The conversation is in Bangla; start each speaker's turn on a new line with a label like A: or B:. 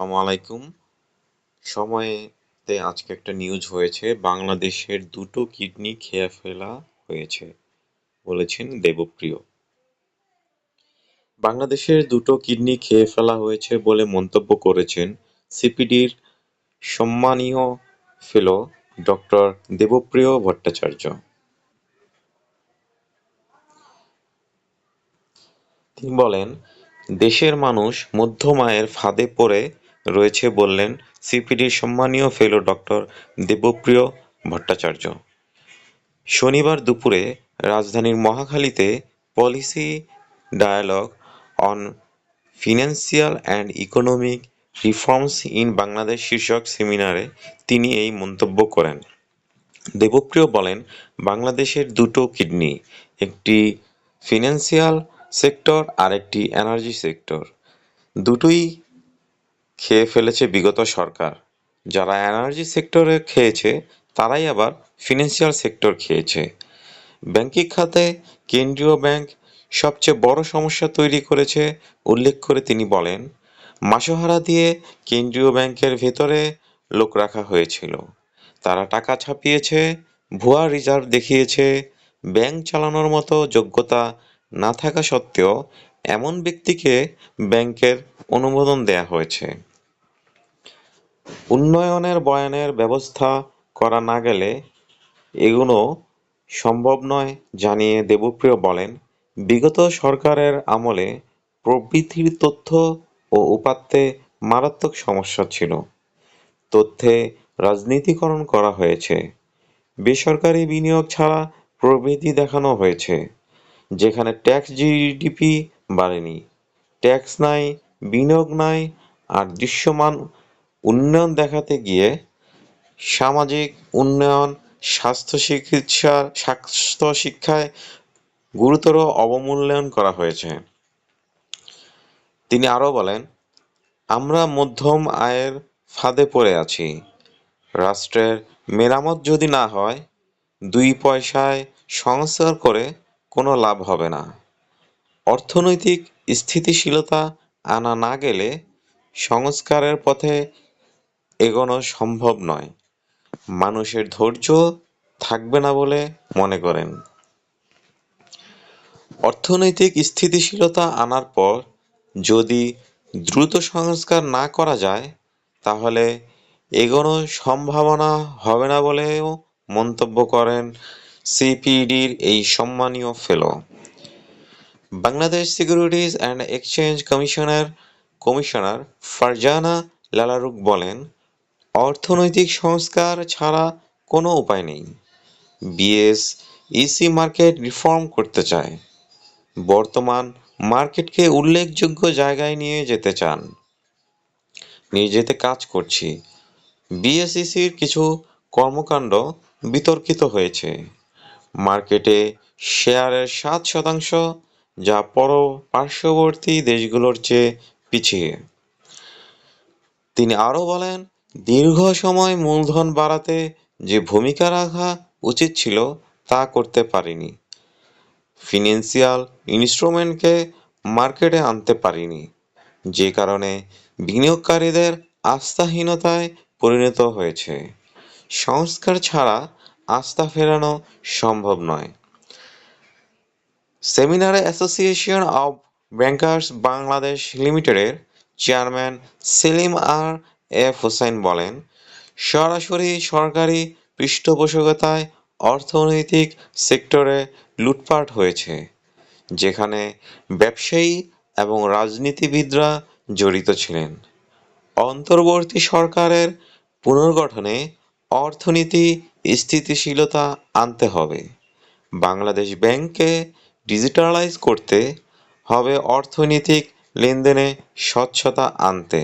A: আলাইকুম সময়েতে আজকে একটা নিউজ হয়েছে, বাংলাদেশের দুটো কিডনি খেয়ে ফেলা হয়েছে, বলেছেন দেবপ্রিয়। বাংলাদেশের দুটো কিডনি খেয়ে ফেলা হয়েছে বলে মন্তব্য করেছেন সিপিডির সম্মানীয় ফেলো ডক্টর দেবপ্রিয় ভট্টাচার্য। তিনি বলেন, দেশের মানুষ মধ্যমায়ের ফাঁদে পড়ে রয়েছে বললেন সিপিডির সম্মানীয় ফেলো ডক্টর দেবপ্রিয় ভট্টাচার্য। শনিবার দুপুরে রাজধানীর মহাখালীতে policy dialogue on financial and economic reforms in Bangladesh শীর্ষক সেমিনারে তিনি এই মন্তব্য করেন। দেবপ্রিয় বলেন, বাংলাদেশের দুটো কিডনি একটি ফিনান্সিয়াল সেক্টর আর একটি এনার্জি সেক্টর দুটোই খেয়ে ফেলেছে বিগত সরকার। যারা এনার্জি সেক্টরে খেয়েছে, তারাই আবার ফিনান্সিয়াল সেক্টর খেয়েছে। ব্যাংকিং খাতে কেন্দ্রীয় ব্যাংক সবচেয়ে বড় সমস্যা তৈরি করেছে, উল্লেখ করে তিনি বলেন, মাসোহারা দিয়ে কেন্দ্রীয় ব্যাংকের ভেতরে লোক রাখা হয়েছিল। তারা টাকা ছাপিয়েছে, ভুয়া রিজার্ভ দেখিয়েছে, ব্যাংক চালানোর মতো যোগ্যতা না থাকা সত্ত্বেও এমন ব্যক্তিকে ব্যাংকের অনুমোদন দেয়া হয়েছে। উন্নয়নের বয়ানের ব্যবস্থা করা না গেলে এগুলো সম্ভব নয় জানিয়ে দেবপ্রিয় বলেন, বিগত সরকারের আমলে প্রবৃদ্ধির তথ্য ও উপাত্তে মারাত্মক সমস্যা ছিল। তথ্যে রাজনীতিকরণ করা হয়েছে। বেসরকারি বিনিয়োগ ছাড়া প্রবৃদ্ধি দেখানো হয়েছে, যেখানে ট্যাক্স জিডিপি বাড়েনি। ট্যাক্স নাই, বিনিয়োগ নাই, আর দৃশ্যমান উন্নয়ন দেখাতে গিয়ে সামাজিক উন্নয়ন, স্বাস্থ্য চিকিৎসা, স্বাস্থ্য শিক্ষায় গুরুতর অবমূল্যায়ন করা হয়েছে। তিনি আরও বলেন, আমরা মধ্যম আয়ের ফাঁদে পড়ে আছি। রাষ্ট্রের মেরামত যদি না হয়, দুই পয়সায় সংস্কার করে কোনো লাভ হবে না। অর্থনৈতিক স্থিতিশীলতা আনা না গেলে সংস্কারের পথে এগোনো সম্ভব নয়। মানুষের ধৈর্য থাকবে না বলে মনে করেন। অর্থনৈতিক স্থিতিশীলতা আনার পর যদি দ্রুত সংস্কার না করা যায়, তাহলে এগোনো সম্ভাবনা হবে না বলেও মন্তব্য করেন সিপিডির এই সম্মানীয় fellow. Bangladesh securities and exchange কমিশনের কমিশনার ফারজানা লালারুক বলেন, অর্থনৈতিক সংস্কার ছাড়া কোনো উপায় নেই। বিএস ইসি মার্কেট রিফর্ম করতে চায়। বর্তমান মার্কেটকে উল্লেখযোগ্য জায়গায় নিয়ে যেতে চান। নিজেতে কাজ করছি। বিএসইসির কিছু কর্মকাণ্ড বিতর্কিত হয়েছে। মার্কেটে শেয়ারের সাত শতাংশ যা পর পার্শ্ববর্তী দেশগুলোর চেয়ে পিছিয়ে। তিনি আরও বলেন, দীর্ঘ সময় মূলধন বাড়াতে যে ভূমিকা রাখা উচিত ছিল, তা করতে পারিনি। ফিনান্সিয়াল ইনস্ট্রুমেন্টকে মার্কেটে আনতে পারিনি, যে কারণে বিনিয়োগকারীদের আস্থাহীনতায় পরিণত হয়েছে। সংস্কার ছাড়া আস্থা ফেরানো সম্ভব নয়। সেমিনারে অ্যাসোসিয়েশন অব ব্যাংকার্স বাংলাদেশ লিমিটেডের chairman Selim R F Hossain বলেন, সরাসরি সরকারি পৃষ্ঠপোষকতায় অর্থনৈতিক সেক্টরে লুটপাট হয়েছে, যেখানে ব্যবসায়ী এবং রাজনীতিবিদরা জড়িত ছিলেন। অন্তর্বর্তী সরকারের পুনর্গঠনে অর্থনীতি স্থিতিশীলতা আনতে হবে। বাংলাদেশ ব্যাংককে ডিজিটালাইজ করতে হবে অর্থনৈতিক লেনদেনে স্বচ্ছতা আনতে।